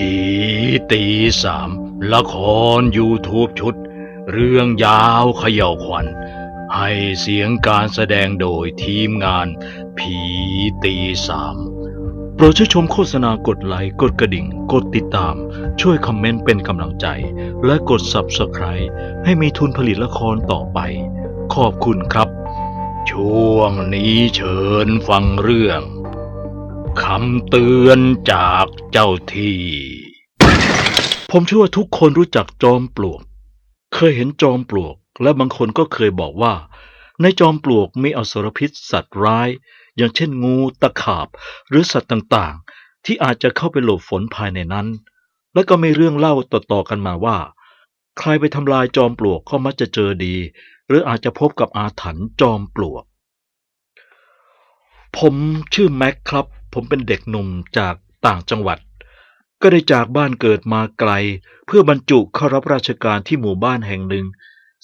ผีตีสามละคร YouTube ชุด เรื่องยาวเขย่าวขวัญ ให้เสียงการแสดงโดยทีมงาน ผีตีสามโปรดช่วยชมโฆษณากดไลค์กดกระดิ่ง กดติดตาม ช่วยคอมเมนต์เป็นกำลังใจ และกด Subscribe ให้มีทุนผลิตละครต่อไป ขอบคุณครับ ช่วงนี้เชิญฟังเรื่อง คำเตือนจากเจ้าที่ ผมเชื่อว่าทุกคนรู้จักจอมปลวก เคยเห็นจอมปลวก และบางคนก็เคยบอกว่า ในจอมปลวกมีอสรพิษสัตว์ร้าย อย่างเช่นงูตะขาบ หรือสัตว์ต่างๆ ที่อาจจะเข้าไปหลบฝนภายในนั้น และก็มีเรื่องเล่าต่อๆกันมาว่า ใครไปทำลายจอมปลวกก็มักจะเจอดี หรืออาจจะพบกับอาถรรพ์จอมปลวกผมชื่อแม็กครับ ผมเป็นเด็กหนุ่มจากต่างจังหวัด ก็ได้จากบ้านเกิดมาไกล เพื่อบรรจุเข้ารับราชการที่หมู่บ้านแห่งหนึ่ง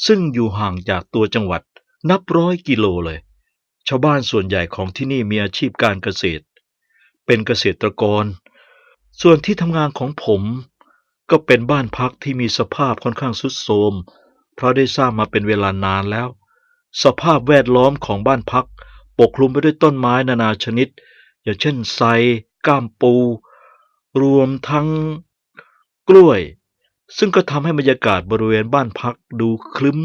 ซึ่งอยู่ห่างจากตัวจังหวัด นับร้อยกิโลเลย ชาวบ้านส่วนใหญ่ของที่นี่มีอาชีพการเกษตร เป็นเกษตรกร ส่วนที่ทำงานของผม ก็เป็นบ้านพักที่มีสภาพค่อนข้างทรุดโทรมเพราะได้สร้างมาเป็นเวลานานแล้ว สภาพแวดล้อมของบ้านพัก ปกคลุมไปด้วยต้นไม้นานาชนิด อย่างเช่นไทร ก้ามปู รวมทั้งกล้วย ซึ่งก็ทำให้บรรยากาศบริเวณบ้านพักดูคลึ้ม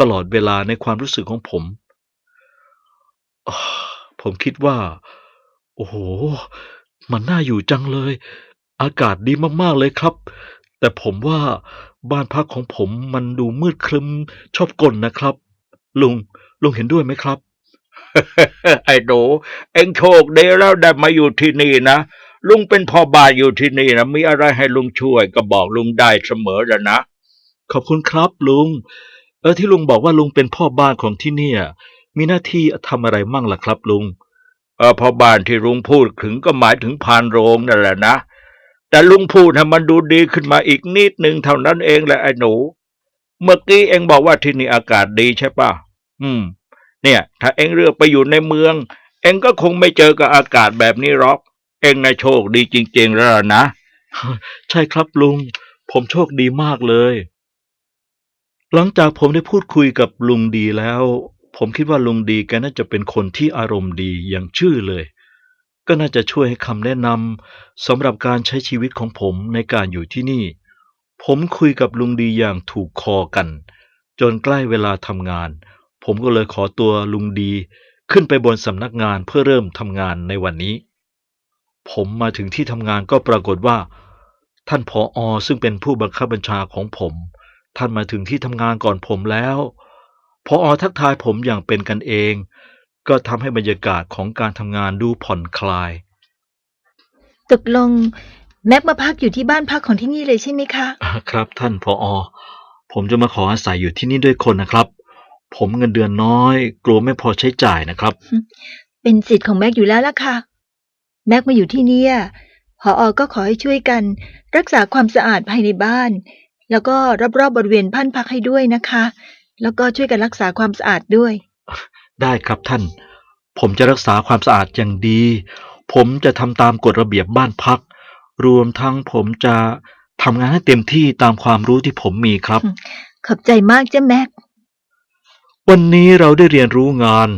ตลอดเวลาในความรู้สึกของผม ผมคิดว่า โอ้โห มันน่าอยู่จังเลย อากาศดีมากๆเลยครับ แต่ผมว่าบ้านพักของผมมันดูมืดครึ้มชอบกลนะครับ ลุง ลุงเห็นด้วยไหมครับ ไอ้หนูเอ็งโชคดีแล้วได้มาอยู่ที่นี่นะลุงเป็นพ่อบ้านอยู่ที่นี่นะมีอะไรให้ลุงช่วยก็บอกลุงได้เสมอแล้วนะขอบคุณครับลุง เออที่ลุงบอกว่าลุงเป็นพ่อบ้านของที่เนี่ย มีหน้าที่ทำอะไรมั่งล่ะครับลุง เออพ่อบ้านที่ลุงพูดถึงก็หมายถึงพานโรงนั่นแหละนะ แต่ลุงพูดให้มันดูดีขึ้นมาอีกนิดนึงเท่านั้นเองแหละไอ้หนู เมื่อกี้เอ็งบอกว่าที่นี่อากาศดีใช่ปะอืม เนี่ย ถ้าเอ็งเลือกไปอยู่ในเมือง เอ็งก็คงไม่เจอกับอากาศแบบนี้หรอก เอ็งน่ะโชคดีจริง ๆ แล้วนะ ใช่ครับลุง ผมโชคดีมากเลย หลังจากผมได้พูดคุยกับลุงดีแล้ว ผมคิดว่าลุงดีแกน่าจะเป็นคนที่อารมณ์ดีอย่างชื่อเลย ก็น่าจะช่วยให้คำแนะนำสำหรับการใช้ชีวิตของผมในการอยู่ที่นี่ ผมคุยกับลุงดีอย่างถูกคอกัน จนใกล้เวลาทำงาน ผมก็เลยขอตัวลุงดี ขึ้นไปบนสำนักงานเพื่อเริ่มทำงานในวันนี้ ผมมาถึงที่ทำงานก็ปรากฏว่า ท่านผออซึ่งเป็นผู้บังคับบัญชาของผม ท่านมาถึงที่ทำงานก่อนผมแล้วพออทักทายผมอย่างเป็นกันเอง ก็ทำให้บรรยากาศของการทำงานดูผ่อนคลาย ตกลง แม็กมาพักอยู่ที่บ้านพักของที่นี่เลยใช่ไหมคะอ่าครับ ท่านผออผมจะมาขออาศัยอยู่ที่นี่ด้วยคนนะครับ ผมเงินเดือนน้อย กลัวไม่พอใช้จ่ายนะครับ เป็นสิทธิ์ของแม็กอยู่แล้วล่ะค่ะ แม็กมาอยู่ที่เนี่ยพออก็ขอให้ช่วยกัน รักษาความสะอาดภายในบ้าน แล้วก็รอบๆบริเวณพันพักให้ด้วยนะคะ แล้วก็ช่วยกันรักษาความสะอาดด้วย ได้ครับท่าน ผมจะรักษาความสะอาดอย่างดี ผมจะทำตามกฎระเบียบบ้านพัก รวมทั้งผมจะทำงานให้เต็มที่ตามความรู้ที่ผมมีครับ ขอบใจมากจ้ะแม็ก วันนี้เราได้เรียนรู้งาน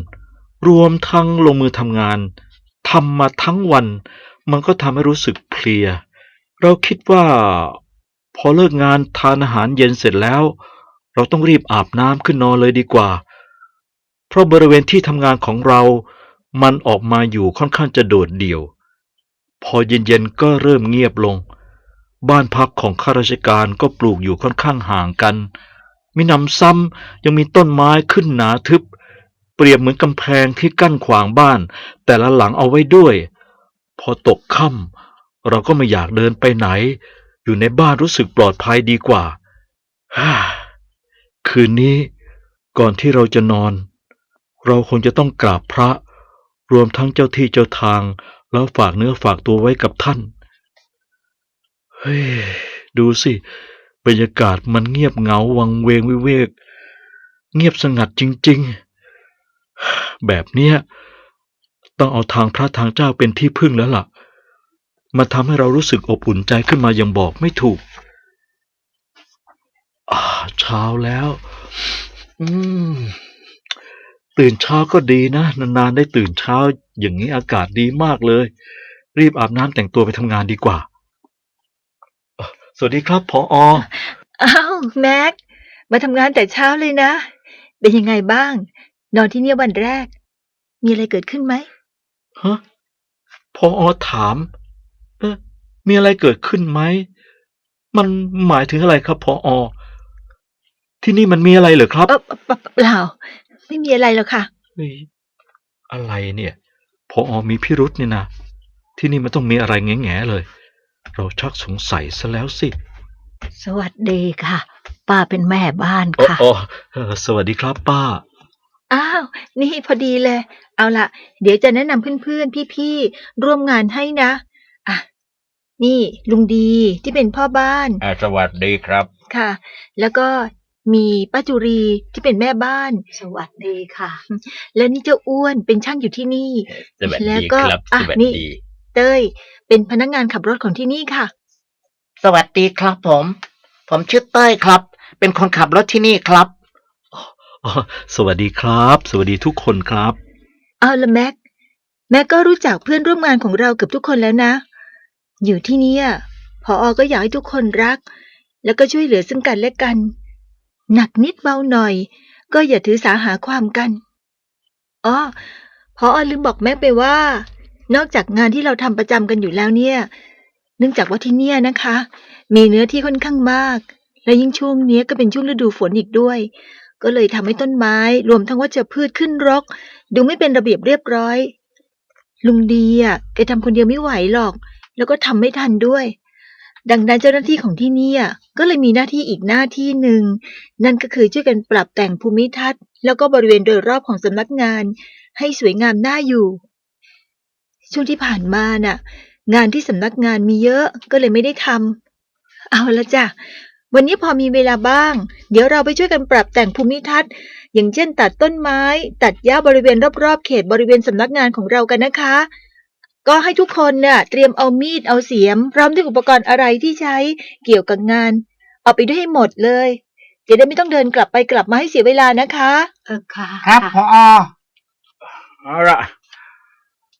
รวมทั้งลงมือทำงานทำมาทั้งวัน มันก็ทำให้รู้สึกเพลีย เราคิดว่า พอเลิกงานทานอาหารเย็นเสร็จแล้ว เราต้องรีบอาบน้ำขึ้นนอนเลยดีกว่า เพราะบริเวณที่ทำงานของเรา มันออกมาอยู่ค่อนข้างจะโดดเดี่ยว พอเย็นๆก็เริ่มเงียบลง บ้านพักของข้าราชการก็ปลูกอยู่ค่อนข้างห่างกัน มีหนำซ้ำยังมีต้นไม้ขึ้นหนาทึบ เปรียบเหมือนกำแพงที่กั้นขวางบ้าน แต่ละหลังเอาไว้ด้วย พอตกค่ำเราก็ไม่อยากเดินไปไหน อยู่ในบ้านรู้สึกปลอดภัยดีกว่าฮ่าคืนนี้ก่อนที่เราจะนอน เราคงจะต้องกราบพระ รวมทั้งเจ้าที่เจ้าทาง แล้วฝากเนื้อฝากตัวไว้กับท่าน เฮ้ย ดูสิ บรรยากาศมันเงียบเหงาวังเวงวิเวก เงียบสงัดจริง ๆ แบบเนี้ยต้องเอาทางพระทางเจ้าเป็นที่พึ่งแล้วล่ะ มาทำให้เรารู้สึกอบอุ่นใจขึ้นมาอย่างบอกไม่ถูกเช้าแล้ว อืม ตื่นเช้าก็ดีนะ นานๆได้ตื่นเช้า อย่างนี้อากาศดีมากเลย รีบอาบน้ำแต่งตัวไปทำงานดีกว่า สวัสดีครับพอออ้าวแม็ก มาทำงานแต่เช้าเลยนะ เป็นยังไงบ้าง นอนที่เนี่ยวันแรก มีอะไรเกิดขึ้นไหมฮะพออถาม เอ๊ะมีอะไรเกิดขึ้นไหม มันหมายถึงอะไรครับพออ ที่นี่มันมีอะไรเหรอครับ เออเปล่าเปล่า ไม่มีอะไรหรอกค่ะ เฮ้ยอะไรเนี่ย พออมีพิรุษนี่นะ ที่นี่มันต้องมีอะไรแง่ๆเลย เราชักสงสัยซะแล้วสิ สวัสดีค่ะ ป้าเป็นแม่บ้านโอ้ค่ะ โอ้เออสวัสดีครับป้า อ้าว นี่พอดีเลย เอาละเดี๋ยวจะแนะนำเพื่อนๆ พี่ๆ ร่วมงานให้นะ อะ นี่ลุงดีที่เป็นพ่อบ้านอ่าสวัสดีครับ ค่ะ แล้วก็มีป้าจุรีที่เป็นแม่บ้าน สวัสดีค่ะ แล้วนี่เจ้าอ้วนเป็นช่างอยู่ที่นี่ สวัสแล้วดีก็ครับ อะสวัสนี่ ดี เต้ย เป็นพนักงานขับรถของที่นี่ค่ะ สวัสดีครับผม ผมชื่อเต้ยครับ เป็นคนขับรถที่นี่ครับ อ๋อสวัสดีครับ สวัสดีทุกคนครับ เอาละแม็ก แม็กก็รู้จักเพื่อนร่วมงานของเราเกือบทุกคนแล้วนะ อยู่ที่เนี่ยพออก็อยากให้ทุกคนรัก แล้วก็ช่วยเหลือซึ่งกันและกัน หนักนิดเบาหน่อย ก็อย่าถือสาหาความกันอ๋อพออลืมบอกแม็กไปว่า นอกจากงานที่เราทำประจำกันอยู่แล้วเนี่ย เนื่องจากว่าที่เนี่ยนะคะ มีเนื้อที่ค่อนข้างมาก และยิ่งช่วงนี้ก็เป็นช่วงฤดูฝนอีกด้วย ก็เลยทำให้ต้นไม้ รวมทั้งวัชพืชขึ้นรก ดูไม่เป็นระเบียบเรียบร้อย ลุงดีอะแกทำคนเดียวไม่ไหวหรอก แล้วก็ทำไม่ทันด้วย ดังนั้นเจ้าหน้าที่ของที่เนี่ยก็เลยมีหน้าที่อีกหน้าที่หนึ่ง นั่นก็คือช่วยกันปรับแต่งภูมิทัศน์ แล้วก็บริเวณโดยรอบของสำนักงาน ให้สวยงามน่าอยู่ ช่วงที่ผ่านมาน่ะ งานที่สำนักงานมีเยอะก็เลยไม่ได้ทำเอาละจ้ะ วันนี้พอมีเวลาบ้าง เดี๋ยวเราไปช่วยกันปรับแต่งภูมิทัศน์ อย่างเช่น ตัดต้นไม้ ตัดหญ้าบริเวณรอบๆเขตบริเวณสำนักงานของเรากันนะคะ ก็ให้ทุกคนน่ะเตรียมเอามีดเอาเสียม พร้อมด้วยอุปกรณ์อะไรที่ใช้เกี่ยวกับงาน เอาไปด้วยให้หมดเลยจะได้ไม่ต้องเดินกลับไปกลับมาให้เสียเวลานะคะ เออค่ะ ครับพออเอาละ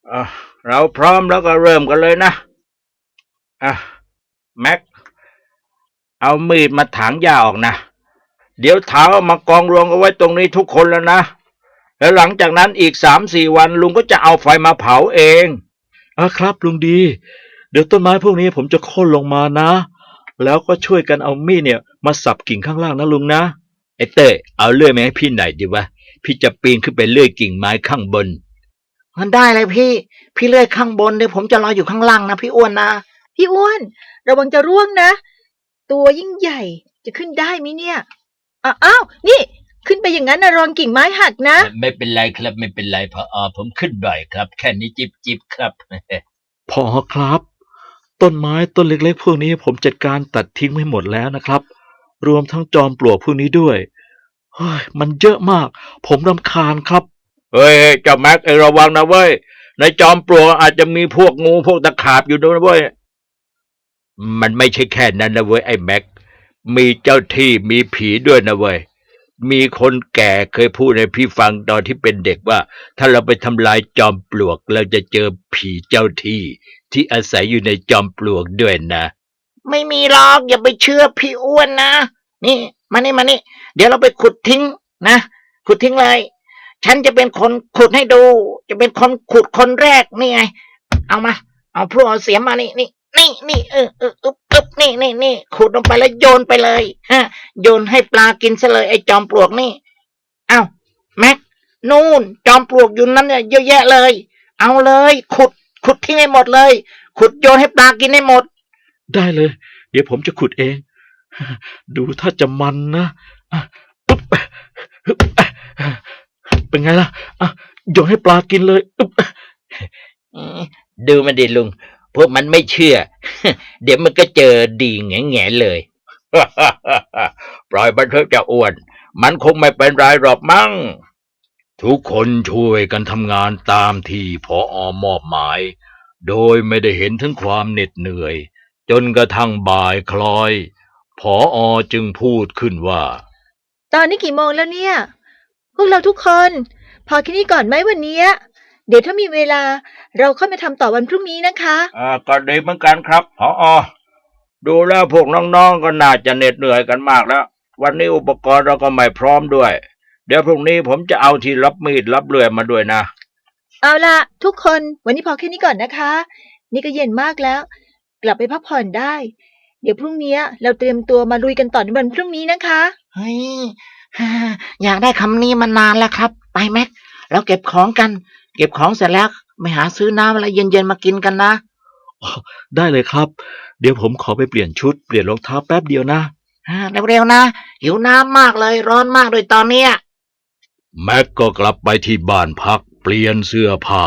เอ่อ เราพร้อมแล้วก็เริ่มกันเลยนะอะแม็ก เอามีดมาถางหญ้าออกนะ เดี๋ยวเท้ามามากองรวมกันไว้ตรงนี้ทุกคนแล้วนะ แล้วหลังจากนั้นอีกสามสี่วันลุงก็จะเอาไฟมาเผาเองอะครับ ลุงดี เดี๋ยวต้นไม้พวกนี้ผมจะโค่นลงมานะ แล้วก็ช่วยกันเอามีดเนี่ย มาสับกิ่งข้างล่างนะลุงนะไอ้เต้ยเอาเลื่อยมาให้พี่หน่อยดีวะพี่จะปีนขึ้นไปเลื่อยกิ่งไม้ข้างบน มันได้เลยพี่ พี่เลื่อยข้างบนเดี๋ยวผมจะรออยู่ข้างล่างนะพี่อ้วนนะพี่อ้วน ระวังจะร่วงนะ ตัวยิ่งใหญ่จะขึ้นได้ไหมเนี่ยอ้าวอ้าวนี่ ขึ้นไปอย่างนั้นนะรองกิ่งไม้หักนะ ไม่เป็นไรครับ ไม่เป็นไรพออผมขึ้นบ่อยครับ แค่นี้จิบจิบครับ พอครับ ต้นไม้ต้นเล็กๆพวกนี้ผมจัดการตัดทิ้งไม่หมดแล้วนะครับ รวมทั้งจอมปลวกพวกนี้ด้วยเฮ้ยมันเยอะมาก ผมรำคาญครับ เฮ้ยเจ้าแม็กเอระวังนะเว้ย ในจอมปลวกอาจจะมีพวกงูพวกตะขาบอยู่ด้วยนะเว้ย มันไม่ใช่แค่นั้นนะเว้ยไอ้แม็ก มีเจ้าที่มีผีด้วยนะเว้ย มีคนแก่เคยพูดให้พี่ฟังตอนที่เป็นเด็กว่า ถ้าเราไปทำลายจอมปลวก เราจะเจอผีเจ้าที่ ที่อาศัยอยู่ในจอมปลวกด้วยนะ ไม่มีหรอกอย่าไปเชื่อพี่อ้วนนะ นี่ มานี่มานี่ เดี๋ยวเราไปขุดทิ้งนะ ขุดทิ้งเลย ฉันจะเป็นคนขุดให้ดู จะเป็นคนขุดคนแรกนี่ไง เอามา เอาพวกเอาเสียมมานี่นี่นี่นี่เออเอออึบอึบนี่นี่นี่ขุดลงไปแล้วโยนไปเลยฮะโยนให้ปลากินซะเลยไอ้จอมปลวกนี่เอาแม็กนู่น จอมปลวกอยู่นั้นเนี่ยเยอะแยะเลย เอาเลย ขุด ขุดทิ้งให้หมดเลย ขุดโยนให้ปลากินให้หมด ได้เลย เดี๋ยวผมจะขุดเอง ดูถ้าจะมันนะปึ๊บ เป็นไงล่ะ อะโยนให้ปลากินเลยอึ๊บดูมันดิลุง พวกมันไม่เชื่อ เดี๋ยวมันก็เจอดีแง่แง่ๆเลย ปล่อยมันเถอะจะอ้วน มันคงไม่เป็นไรหรอกมั้ง ทุกคนช่วยกันทำงานตามที่พออมอบหมาย โดยไม่ได้เห็นถึงความเหน็ดเหนื่อย จนกระทั่งบ่ายคล้อย พออจึงพูดขึ้นว่า ตอนนี้กี่โมงแล้วเนี่ย พวกเราทุกคน พอแค่นี้ก่อนไหมวันเนี้ยเดี๋ยวถ้ามีเวลาเราค่อยมาทำต่อวันพรุ่งนี้นะคะ อ่าก็ดีเหมือนกันครับพออดูแล้วพวกน้องๆก็น่าจะเหน็ดเหนื่อยกันมากแล้ว วันนี้อุปกรณ์เราก็ไม่พร้อมด้วย เดี๋ยวพรุ่งนี้ผมจะเอาที่รับมีดรับเลื่อยมาด้วยนะ เอาล่ะทุกคนวันนี้พอแค่นี้ก่อนนะคะ นี่ก็เย็นมากแล้ว กลับไปพักผ่อนได้ เดี๋ยวพรุ่งนี้เราเตรียมตัวมาลุยกันต่อในวันพรุ่งนี้นะคะ เฮ้ยฮ่า อยากได้คำนี้มานานแล้วครับ ไปแม็กเราเก็บของกัน เก็บของเสร็จแล้วไปหาซื้อน้ำอะไรเย็นๆมากินกันนะได้เลยครับ เดี๋ยวผมขอไปเปลี่ยนชุดเปลี่ยนรองเท้าแป๊บเดียวนะอ่าเร็วๆนะหิวน้ำมากเลยร้อนมากเลยตอนเนี้ยแม็กก็กลับไปที่บ้านพักเปลี่ยนเสื้อผ้า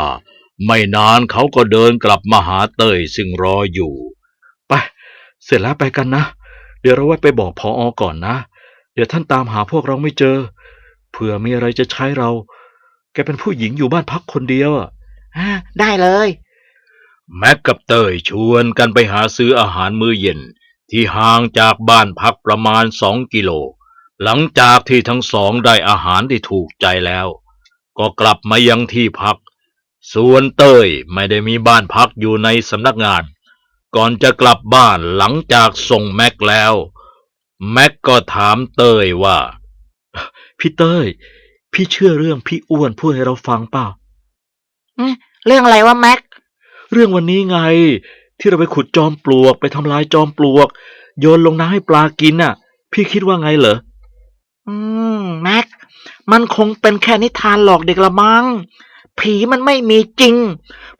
ไม่นานเขาก็เดินกลับมาหาเต้ยซึ่งรออยู่ ไป เสร็จแล้วไปกันนะ เดี๋ยวเราไว้ไปบอกพออก่อนนะ เดี๋ยวท่านตามหาพวกเราไม่เจอ เผื่อมีอะไรจะใช้เรา แกเป็นผู้หญิงอยู่บ้านพักคนเดียวอะอ่าได้เลย แม็กกับเต้ยชวนกันไปหาซื้ออาหารมื้อเย็น ที่ห่างจากบ้านพักประมาณสองกิโล หลังจากที่ทั้งสองได้อาหารที่ถูกใจแล้ว ก็กลับมายังที่พัก ส่วนเต้ยไม่ได้มีบ้านพักอยู่ในสำนักงาน ก่อนจะกลับบ้านหลังจากส่งแม็กแล้ว แม็กก็ถามเต้ยว่า พี่เต้ย พี่เชื่อเรื่องพี่อ้วนพูดให้เราฟังเปล่าเรื่องอะไรวะแม็ก เรื่องวันนี้ไง ที่เราไปขุดจอมปลวก ไปทำลายจอมปลวก โยนลงน้ำให้ปลากินน่ะ พี่คิดว่าไงเหรอ อืมแม็ก มันคงเป็นแค่นิทานหลอกเด็กละมัง้งผีมันไม่มีจริง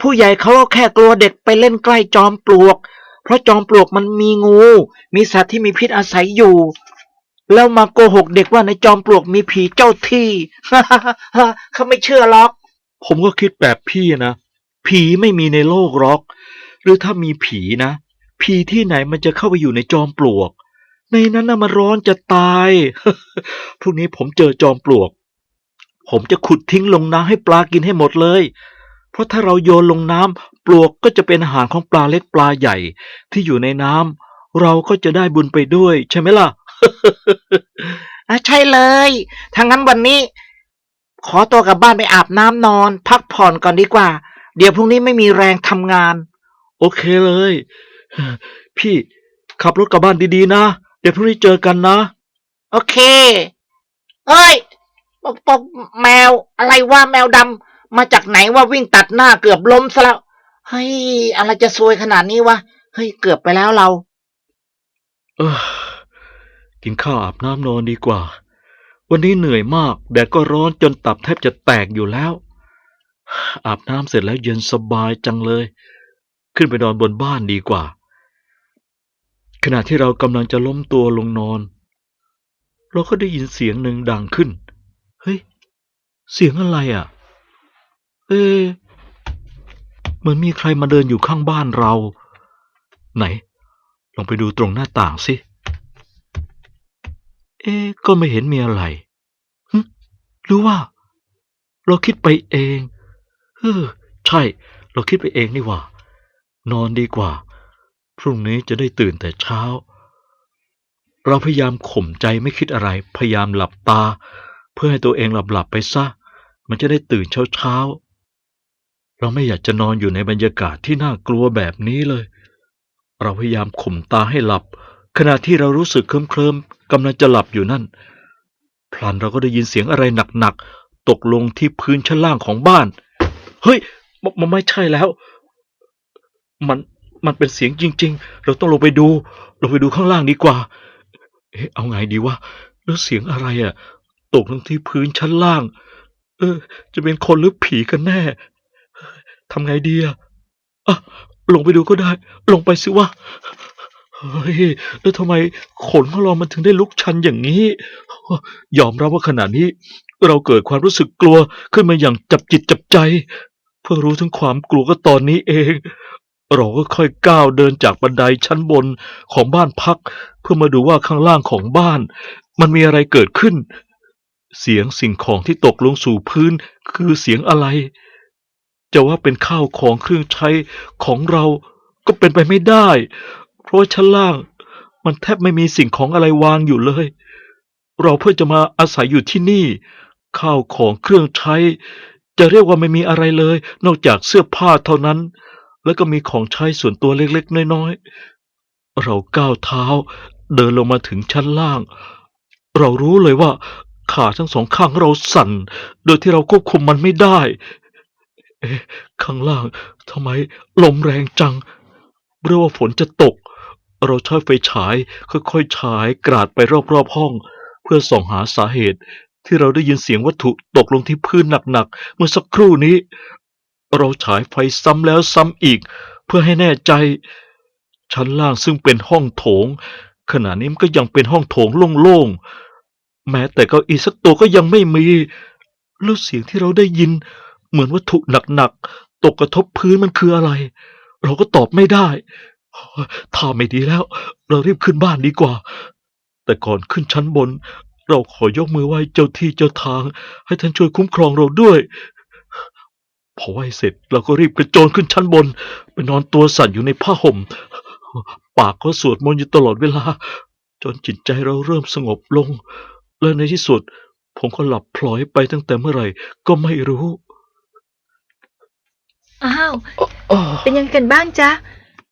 ผู้ใหญ่เขาก็แค่กลัวเด็กไปเล่นใกล้จอมปลวก เพราะจอมปลวกมันมีงู มีสัตว์ที่มีพิษอาศัยอยู่ แล้วมาโกหกเด็กว่าในจอมปลวกมีผีเจ้าที่เขาไม่เชื่อหรอก ผมก็คิดแบบพี่นะ ผีไม่มีในโลกหรอก หรือถ้ามีผีนะ ผีที่ไหนมันจะเข้าไปอยู่ในจอมปลวก ในนั้นน่ะมันร้อนจะตาย พรุ่งนี้ผมเจอจอมปลวก ผมจะขุดทิ้งลงน้ำให้ปลากินให้หมดเลย เพราะถ้าเราโยนลงน้ำ ปลวกก็จะเป็นอาหารของปลาเล็กปลาใหญ่ที่อยู่ในน้ำเราก็จะได้บุญไปด้วยใช่ไหมล่ะ อะใช่เลยถ้างั้นวันนี้ ขอตัวกลับบ้านไปอาบน้ำนอน พักผ่อนก่อนดีกว่า เดี๋ยวพรุ่งนี้ไม่มีแรงทำงาน โอเคเลย พี่ขับรถกลับบ้านดีๆนะ เดี๋ยวพรุ่งนี้เจอกันนะ โอเค เอ้ยปปปแมวอะไรว่าแมวดำมาจากไหนว่าวิ่งตัดหน้าเกือบล้มซะแล้ว เฮ้ยอะไรจะซวยขนาดนี้วะ เฮ้ยเกือบไปแล้วเรา เออกินข้าวอาบน้ำนอนดีกว่า วันนี้เหนื่อยมาก แดดก็ร้อนจนตับแทบจะแตกอยู่แล้ว อาบน้ำเสร็จแล้วเย็นสบายจังเลย ขึ้นไปนอนบนบ้านดีกว่า ขณะที่เรากำลังจะล้มตัวลงนอน เราก็ได้ยินเสียงหนึ่งดังขึ้น เฮ้ย เสียงอะไรอะ เอ๊ะ เหมือนมีใครมาเดินอยู่ข้างบ้านเรา ไหน ลองไปดูตรงหน้าต่างสิ เอ๊ก็ไม่เห็นมีอะไรหรือว่า เราคิดไปเองเออใช่ เราคิดไปเองนี่ว่า นอนดีกว่า พรุ่งนี้จะได้ตื่นแต่เช้า เราพยายามข่มใจไม่คิดอะไร พยายามหลับตา เพื่อให้ตัวเองหลับหลับๆไปซะ มันจะได้ตื่นเช้าเช้าๆ เราไม่อยากจะนอนอยู่ในบรรยากาศที่น่ากลัวแบบนี้เลย เราพยายามข่มตาให้หลับ ขณะที่เรารู้สึกเคลิ้มๆกำลังจะหลับอยู่นั่น พลันเราก็ได้ยินเสียงอะไรหนักๆตกลงที่พื้นชั้นล่างของบ้าน เฮ้ยมมันไม่ใช่แล้ว มันมันเป็นเสียงจริง ๆ เราต้องลงไปดู ลงไปดูข้างล่างดีกว่า เอ๊ะเอาไงดีวะ แล้วเสียงอะไรอะ่ะ ตกลงที่พื้นชั้นล่าง เออ จะเป็นคนหรือผีกันแน่ ทำไงดีอะอะลงไปดูก็ได้ ลงไปสิวะเฮ้ยแล้วทำไมขนของเรามันถึงได้ลุกชันอย่างนี้ ยอมรับว่าขณะนี้ เราเกิดความรู้สึกกลัวขึ้นมาอย่างจับจิตจับใจ เพื่อรู้ถึงความกลัวก็ตอนนี้เอง เราก็ค่อยก้าวเดินจากบันไดชั้นบนของบ้านพัก เพื่อมาดูว่าข้างล่างของบ้าน มันมีอะไรเกิดขึ้น เสียงสิ่งของที่ตกลงสู่พื้นคือเสียงอะไร จะว่าเป็นข้าวของเครื่องใช้ของเราก็เป็นไปไม่ได้ เพราะชั้นล่างมันแทบไม่มีสิ่งของอะไรวางอยู่เลย เราเพื่อจะมาอาศัยอยู่ที่นี่ ข้าวของเครื่องใช้ จะเรียกว่าไม่มีอะไรเลย นอกจากเสื้อผ้าเท่านั้น แล้วก็มีของใช้ส่วนตัวเล็กๆ น้อยๆ เราก้าวเท้า เดินลงมาถึงชั้นล่าง เรารู้เลยว่าขาทั้งสองข้างของเราสั่น โดยที่เราควบคุมมันไม่ได้ เอ๊ะข้างล่างทำไมลมแรงจังเรียกว่าฝนจะตก เราใช้ไฟฉายค่อยๆฉายกราดไปรอบๆห้อง เพื่อส่องหาสาเหตุ ที่เราได้ยินเสียงวัตถุตกลงที่พื้นหนักๆเมื่อสักครู่นี้ เราฉายไฟซ้ำแล้วซ้ำอีก เพื่อให้แน่ใจ ชั้นล่างซึ่งเป็นห้องโถง ขณะนี้มันก็ยังเป็นห้องโถงโล่งๆแม้แต่เก้าอี้สักตัวก็ยังไม่มี แล้วเสียงที่เราได้ยิน เหมือนวัตถุหนักๆตกกระทบพื้นมันคืออะไร เราก็ตอบไม่ได้ถ้าไม่ดีแล้ว เรารีบขึ้นบ้านดีกว่า แต่ก่อนขึ้นชั้นบน เราขอยกมือไหว้เจ้าที่เจ้าทาง ให้ท่านช่วยคุ้มครองเราด้วยพอไหว้เสร็จเราก็รีบกระโจนขึ้นชั้นบนไปนอนตัวสั่นอยู่ในผ้าห่ม ปากก็สวดมนต์อยู่ตลอดเวลา จนจิตใจเราเริ่มสงบลง และในที่สุด ผมก็หลับพลอยไปตั้งแต่เมื่อไหร่ก็ไม่รู้ อ้าวเป็นยังไงกันบ้างจ๊ะ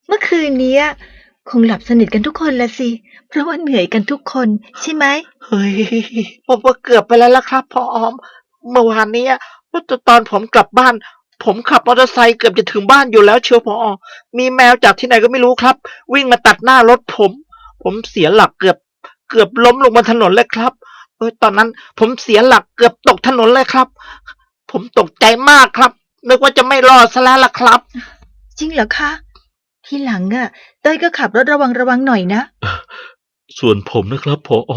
เมื่อคืนเนี้ย คงหลับสนิทกันทุกคนละสิ เพราะว่าเหนื่อยกันทุกคนใช่ไหม เฮ้ยผมว่าเกือบไปแล้วละครับพออม เมื่อวานเนี้ยตอนผมกลับบ้าน ผมขับมอเตอร์ไซค์เกือบจะถึงบ้านอยู่แล้วเชียวพออมีแมวจากที่ไหนก็ไม่รู้ครับ วิ่งมาตัดหน้ารถผม ผมเสียหลักเกือบ เกือบล้มลงบนถนนเลยครับเออตอนนั้นผมเสียหลักเกือบตกถนนเลยครับ ผมตกใจมากครับ นึกว่าจะไม่รอดซะแล้วล่ะครับ จริงเหรอคะ ทีหลังอะเต้ยก็ขับรถระวังระวังหน่อยนะ ส่วนผมนะครับพออ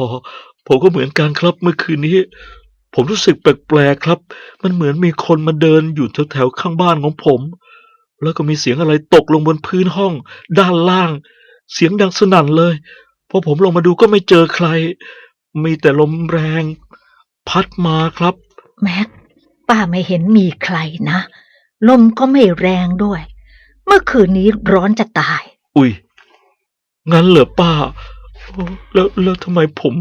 ผมก็เหมือนกันครับเมื่อคืนนี้ ผมรู้สึกแปลกๆครับ มันเหมือนมีคนมาเดินอยู่แถวๆข้างบ้านของผม แล้วก็มีเสียงอะไรตกลงบนพื้นห้อง ด้านล่าง เสียงดังสนั่นเลยพอผมลงมาดูก็ไม่เจอใคร มีแต่ลมแรง พัดมาครับ แม็ก ป้าไม่เห็นมีใครนะ ลมก็ไม่แรงด้วย เมื่อคืนนี้ร้อนจะตาย อุ้ยงั้นเหรอป้าโอ้แล้วแล้วทำไมผม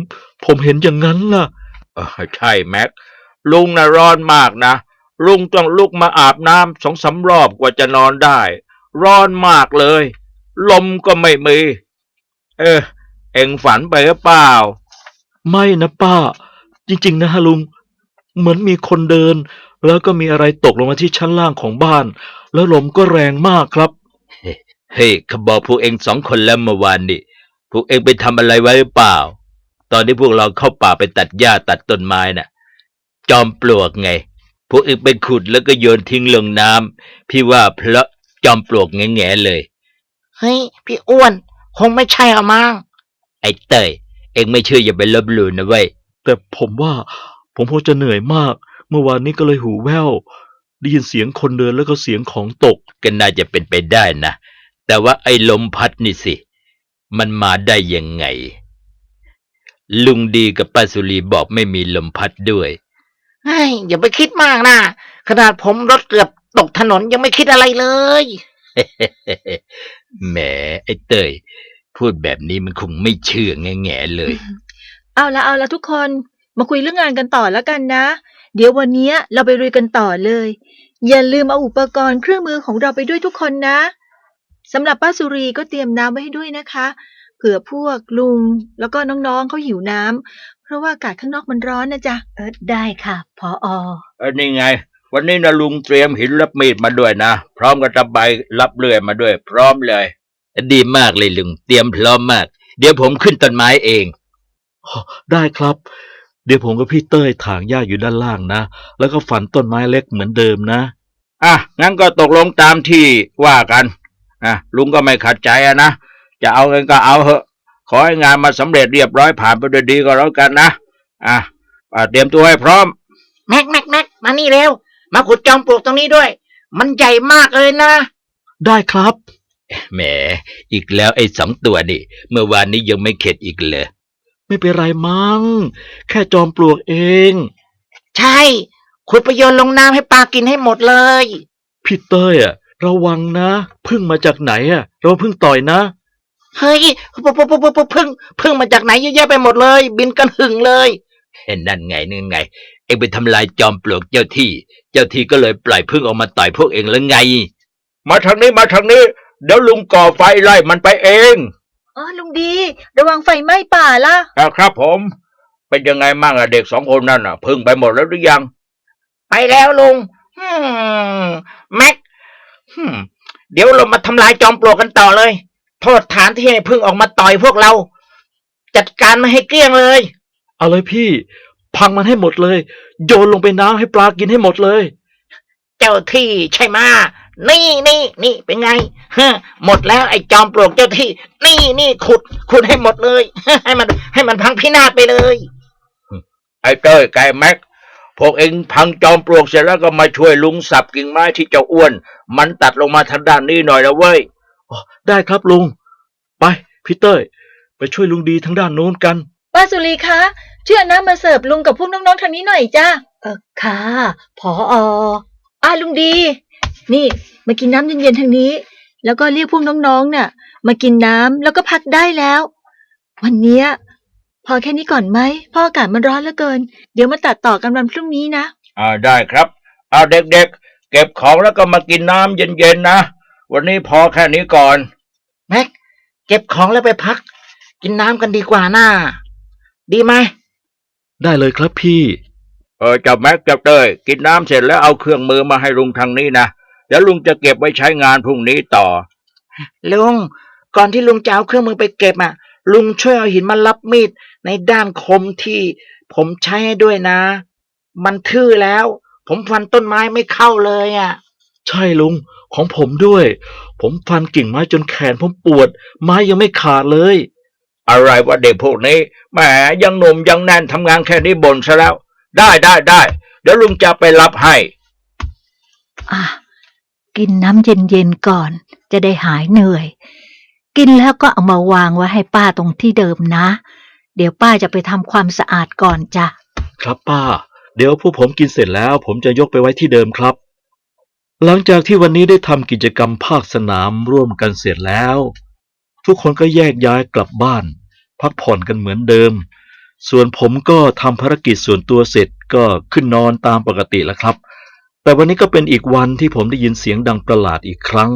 ผมเห็นอย่างนั้นล่ะเออใช่แม็กลุงน่ะร้อนมากนะ ลุงต้องลุกมาอาบน้ำสองสามรอบกว่าจะนอนได้ ร้อนมากเลย ลมก็ไม่มี เออ เอ็งฝันไปหรือเปล่า ไม่นะป้า จริง ๆ นะฮะลุง เหมือนมีคนเดิน แล้วก็มีอะไรตกลงมาที่ชั้นล่างของบ้าน แล้วลมก็แรงมากครับ เฮ้ยเขาบอกพวกเอ็งสองคนแล้วเมื่อวานนี่ พวกเอ็งไปทำอะไรไว้หรือเปล่า ตอนที่พวกเราเข้าป่าไปตัดหญ้าตัดต้นไม้น่ะ จอมปลวกไง พวกเอ็งไปขุดแล้วก็โยนทิ้งลงน้ำพี่ว่าเพราะจอมปลวกแง่ๆเลย เฮ้ย พี่อ้วน คงไม่ใช่ละมั้ง ไอ้เต้ยเอ็งไม่เชื่ออย่าไปลบหลู่นะเว้ย แต่ผมว่า ผมคงจะเหนื่อยมาก เมื่อวานนี้ก็เลยหูแว่ว ได้ยินเสียงคนเดินแล้วก็เสียงของตก ก็น่าจะเป็นไปได้นะ แต่ว่าไอ้ลมพัดนี่สิ มันมาได้ยังไง ลุงดีกับป้าสุรีบอกไม่มีลมพัดด้วย เฮ้ยอย่าไปคิดมากนะ ขนาดผมรถเกือบตกถนนยังไม่คิดอะไรเลย แหมไอ้เตย พูดแบบนี้มันคงไม่เชื่อแง่ๆเลย เอาละเอาละทุกคน มาคุยเรื่องงานกันต่อแล้วกันนะ เดี๋ยววันเนี้ยเราไปลุยกันต่อเลย อย่าลืมเอาอุปกรณ์เครื่องมือของเราไปด้วยทุกคนนะสำหรับป้าสุรีก็เตรียมน้ำไว้ให้ด้วยนะคะ เผื่อพวกลุงแล้วก็น้องๆเขาหิวน้ำเพราะว่าอากาศข้างนอกมันร้อนนะจ๊ะเออได้ค่ะพออเออนี่ไง วันนี้นะลุงเตรียมหินรับมีดมาด้วยนะ พร้อมกับตะไบรับเลื่อยมาด้วย พร้อมเลย ดีมากเลยลุง เตรียมพร้อมมาก เดี๋ยวผมขึ้นต้นไม้เอง ได้ครับ เดี๋ยวผมกับพี่เต้ยถางหญ้าอยู่ด้านล่างนะ แล้วก็ฝันต้นไม้เล็กเหมือนเดิมนะ อะ งั้นก็ตกลงตามที่ว่ากันอะลุงก็ไม่ขัดใจอะนะ จะเอาเงินก็เอาเหอะ ขอให้งานมาสำเร็จเรียบร้อยผ่านไปด้วยดีก็แล้วกันนะอะอะเตรียมตัวให้พร้อม แม็กแม็กแม็กมานี่เร็ว มาขุดจอมปลวกตรงนี้ด้วย มันใหญ่มากเลยนะ ได้ครับ แหม อีกแล้วไอ้สองตัวนี่ เมื่อวานนี้ยังไม่เข็ดอีกเลย ไม่เป็นไรมั้ง แค่จอมปลวกเอง ใช่ ขุดไปโยนลงน้ำให้ปลากินให้หมดเลย พี่เต้ยอะระวังนะพึ่งมาจากไหนอะเราพึ่งต่อยนะ เฮ้ยปุ๊บปุ๊บปุ๊บปุ๊บพึ่งพึ่งมาจากไหนเยอะแยะไปหมดเลย บินกันหึงเลย เห็นนั่นไงนั่นไง เอ็งไปทำลายจอมปลวกเจ้าที่ เจ้าที่ก็เลยปล่อยพึ่งออกมาต่อยพวกเองแล้วไง มาทางนี้มาทางนี้ เดี๋ยวลุงก่อไฟไล่มันไปเอง อ๋อลุงดี ระวังไฟไหม้ป่าล่ะอะครับผม เป็นยังไงมั่งอะเด็กสองคนนั่นอะพึ่งไปหมดแล้วหรือยัง ไปแล้วลุงอืมแม็กอืมเดี๋ยวเรามาทำลายจอมปลวกกันต่อเลย โทษฐานที่ให้พึ่งออกมาต่อยพวกเรา จัดการมาให้เกลี้ยงเลย เอาเลยพี่ พังมันให้หมดเลย โยนลงไปน้ำให้ปลากินให้หมดเลย เจ้าที่ใช่ไหมะ นี่นี่นี่เป็นไงฮะหมดแล้วไอ้จอมปลวกเจ้าที่ นี่นี่ขุด ขุดให้หมดเลย ให้มัน ให้มันพังพินาศไปเลย ไอ้เต้ยไก่แม็กพวกเองพังจอมปลวกเสร็จแล้วก็มาช่วยลุงสับกิ่งไม้ที่เจ้าอ้วน มันตัดลงมาทางด้านนี้หน่อยนะเว้ยได้ครับลุง ไปพี่เต้ยไปช่วยลุงดีทางด้านโน้นกันป้าสุรีคะช่วยเอาน้ำมาเสิร์ฟลุงกับพวกน้องๆทางนี้หน่อยจ้าเออค่ะพอออ่าลุงดี นี่ มากินน้ำเย็นๆทางนี้ แล้วก็เรียกพวกน้องๆน่ะมากินน้ำแล้วก็พักได้แล้ว วันเนี้ยพอแค่นี้ก่อนไหมเพ่ออากาศมันร้อนเหลือเกิน เดี๋ยวมาตัดต่อกันวันพรุ่งนี้นะอ่าได้ครับเอาเด็กๆ เก็บของแล้วก็มากินน้ำเย็นๆนะวันนี้พอแค่นี้ก่อนแม็กเก็บของแล้วไปพัก กินน้ำกันดีกว่าน่าดีไหมได้เลยครับพี่ เออเจับแม็กเจับเต้ยกินน้ำเสร็จแล้วเอาเครื่องมือมาให้ลุงทางนี้นะ เดี๋ยวลุงจะเก็บไว้ใช้งานพรุ่งนี้ต่อ ลุง ก่อนที่ลุงจะเอาเครื่องมือไปเก็บอะ ลุงช่วยเอาหินมารับมีดในด้านคมที่ผมใช้ให้ด้วยนะ มันทื่อแล้ว ผมฟันต้นไม้ไม่เข้าเลยอะ ใช่ลุง ของผมด้วย ผมฟันกิ่งไม้จนแขนผมปวด ไม้ยังไม่ขาดเลย อะไรว่าเด็กพวกนี้แหมยังหนุ่มยังแน่นทำงานแค่นี้บ่นซะแล้ว ได้ได้ได้เดี๋ยวลุงจะไปรับให้ อะ กินน้ำเย็นๆก่อน จะได้หายเหนื่อย กินแล้วก็เอามาวางไว้ให้ป้าตรงที่เดิมนะ เดี๋ยวป้าจะไปทำความสะอาดก่อนจ้ะ ครับป้า เดี๋ยวพวกผมกินเสร็จแล้ว ผมจะยกไปไว้ที่เดิมครับ หลังจากที่วันนี้ได้ทำกิจกรรมภาคสนามร่วมกันเสร็จแล้ว ทุกคนก็แยกย้ายกลับบ้าน พักผ่อนกันเหมือนเดิม ส่วนผมก็ทำภารกิจส่วนตัวเสร็จก็ขึ้นนอนตามปกติแล้วครับ แต่วันนี้ก็เป็นอีกวันที่ผมได้ยินเสียงดังประหลาดอีกครั้ง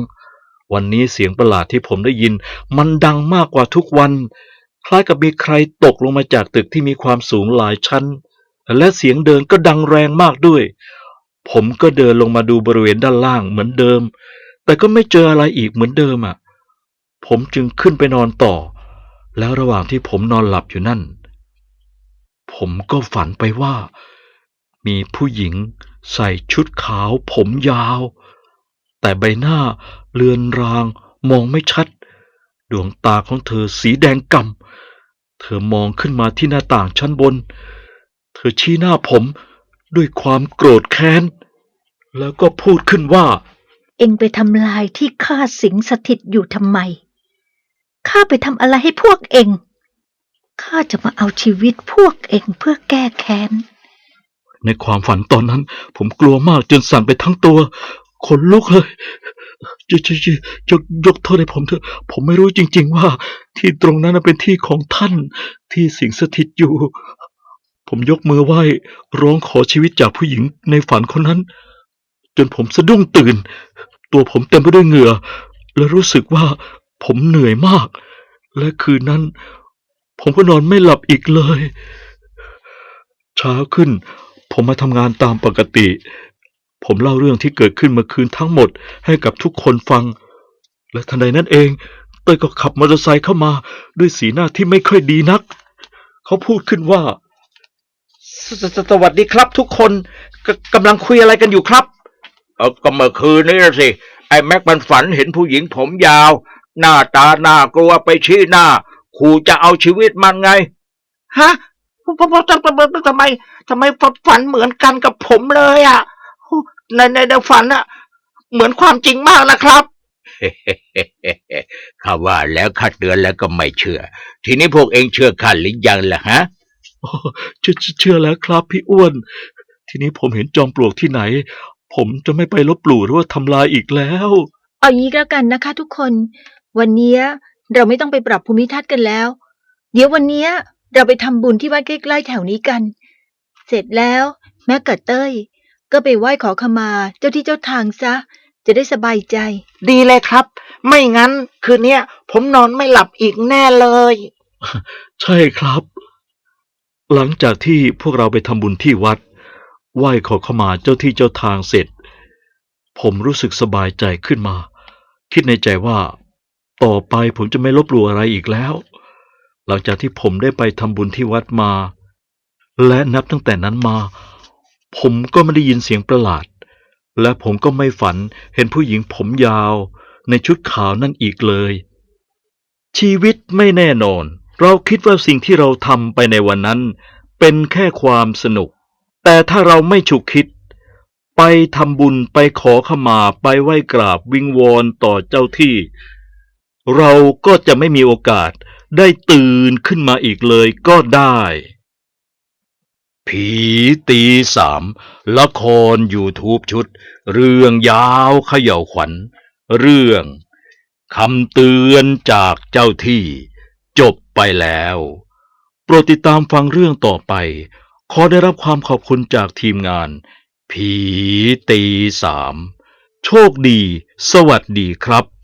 วันนี้เสียงประหลาดที่ผมได้ยิน มันดังมากกว่าทุกวัน คล้ายกับมีใครตกลงมาจากตึกที่มีความสูงหลายชั้น และเสียงเดินก็ดังแรงมากด้วย ผมก็เดินลงมาดูบริเวณด้านล่างเหมือนเดิม แต่ก็ไม่เจออะไรอีกเหมือนเดิมอะ ผมจึงขึ้นไปนอนต่อ แล้วระหว่างที่ผมนอนหลับอยู่นั่น ผมก็ฝันไปว่า มีผู้หญิง ใส่ชุดขาวผมยาว แต่ใบหน้าเลือนรางมองไม่ชัด ดวงตาของเธอสีแดงก่ำเธอมองขึ้นมาที่หน้าต่างชั้นบน เธอชี้หน้าผมด้วยความโกรธแค้น แล้วก็พูดขึ้นว่า เอ็งไปทำลายที่ข้าสิงสถิตอยู่ทำไม ข้าไปทำอะไรให้พวกเอ็ง ข้าจะมาเอาชีวิตพวกเอ็งเพื่อแก้แค้น ในความฝันตอนนั้น ผมกลัวมากจนสั่นไปทั้งตัวขนลุกเลยจะจะจะจะยกโทษให้ผมเถอะ ผมไม่รู้จริง ๆ ว่า ที่ตรงนั้นเป็นที่ของท่าน ที่สิงสถิตอยู่ ผมยกมือไหว้ร้องขอชีวิตจากผู้หญิงในฝันคนนั้น จนผมสะดุ้งตื่น ตัวผมเต็มไปด้วยเหงื่อ และรู้สึกว่าผมเหนื่อยมาก และคืนนั้น ผมก็นอนไม่หลับอีกเลย เช้าขึ้น ผมมาทำงานตามปกติ ผมเล่าเรื่องที่เกิดขึ้นเมื่อคืนทั้งหมดให้กับทุกคนฟัง และทันใดนั้นเองเต้ยก็ขับมอเตอร์ไซค์เข้ามาด้วยสีหน้าที่ไม่ค่อยดีนัก เขาพูดขึ้นว่าสสสสวัสดีครับทุกคนกกำลังคุยอะไรกันอยู่ครับ เออก็เมื่อคืนนี้น่ะสิ ไอ้แม็กมันฝันเห็นผู้หญิงผมยาว หน้าตาหน้ากลัวไปชี้หน้า ขู่จะเอาชีวิตมันไง ฮะ ทำไมทำไมทำไมฝันเหมือนกันกับผมเลยอะในในในฝันอะ เหมือนความจริงมากนะครับข้าว่าแล้วข้าเตือนแล้วก็ไม่เชื่อ ทีนี้พวกเองเชื่อข้าหรือยังล่ะฮะเชื่อเชื่อเชื่อแล้วครับพี่อ้วน ทีนี้ผมเห็นจอมปลวกที่ไหนผผมจะไม่ไปลบหลู่หรือว่าทำลายอีกแล้วเอางี้ก็แล้วกันนะคะ ทุกคน วันเนี้ยเราไม่ต้องไปปรับภูมิทัศน์กันแล้ว เดี๋ยววันเนี้ย เราไปทำบุญที่วัดใกล้ๆแถวนี้กัน เสร็จแล้ว แม่กับเต้ย ก็ไปไหว้ขอขมาเจ้าที่เจ้าทางซะ จะได้สบายใจ ดีเลยครับ ไม่งั้น คืนเนี้ยผมนอนไม่หลับอีกแน่เลย ใช่ครับ หลังจากที่พวกเราไปทำบุญที่วัด ไหว้ขอขมาเจ้าที่เจ้าทางเสร็จ ผมรู้สึกสบายใจขึ้นมา คิดในใจว่า ต่อไปผมจะไม่ลบหลู่อะไรอีกแล้ว หลังจากที่ผมได้ไปทำบุญที่วัดมา และนับตั้งแต่นั้นมา ผมก็ไม่ได้ยินเสียงประหลาด และผมก็ไม่ฝันเห็นผู้หญิงผมยาว ในชุดขาวนั่นอีกเลย ชีวิตไม่แน่นอน เราคิดว่าสิ่งที่เราทำไปในวันนั้น เป็นแค่ความสนุก แต่ถ้าเราไม่ฉุกคิด ไปทำบุญไปขอขมาไปไหว้กราบวิงวอนต่อเจ้าที่ เราก็จะไม่มีโอกาส ได้ตื่นขึ้นมาอีกเลยก็ได้ ผีตีสามละคร YouTube ชุด เรื่องยาวเขย่าวขวัญ เรื่องคำเตือนจากเจ้าที่ จบไปแล้ว โปรดติดตามฟังเรื่องต่อไป ขอได้รับความขอบคุณจากทีมงาน ผีตีสามโชคดี สวัสดีครับ